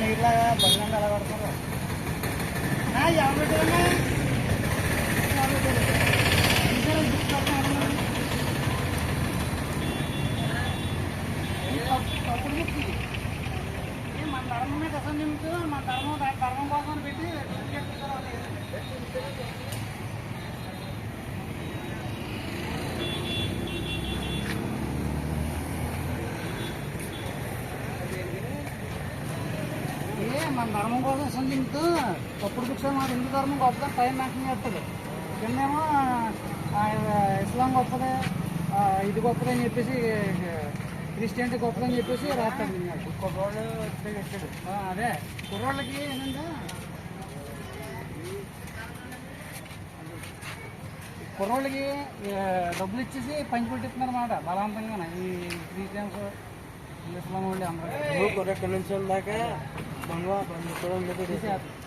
ನೀರ್ಲಾಗ ಬಂದಂಗ ಅಲಗಾಡ್ತಾರ ನಾ ಯಾವ ಇನ್ಸೂರೆನ್ಸ್ ಬುಕ್ ಮಾಡ್ತಾನೆ ಮಾತಾಡೋಣ ಕಸ ನಿಮ್ದು ఏ మన ధర్మం కోసం సంధించు తప్పుడు బుక్స్ మన హిందూ ధర్మం గొప్పదని టైం మెన్షన్ చేస్తుంది. కిందేమో ఇస్లాం గొప్పదే ఇది గొప్పది అని చెప్పేసి క్రిస్టియానిటీ గొప్పదని చెప్పేసి రాస్తాడు కుర్రోళ్ళు వచ్చాడు అదే. కుర్రోళ్ళకి ఏంటంటే కుర్రోళ్ళకి డబ్బులు ఇచ్చేసి పంచి పెట్టిస్తున్నారు అన్నమాట బలవంతంగా ఈ క్రిస్టియన్స్ ఇస్లాం వాళ్ళు అందరూ. కొరక నుంచి దాకా বাংলা বাংলা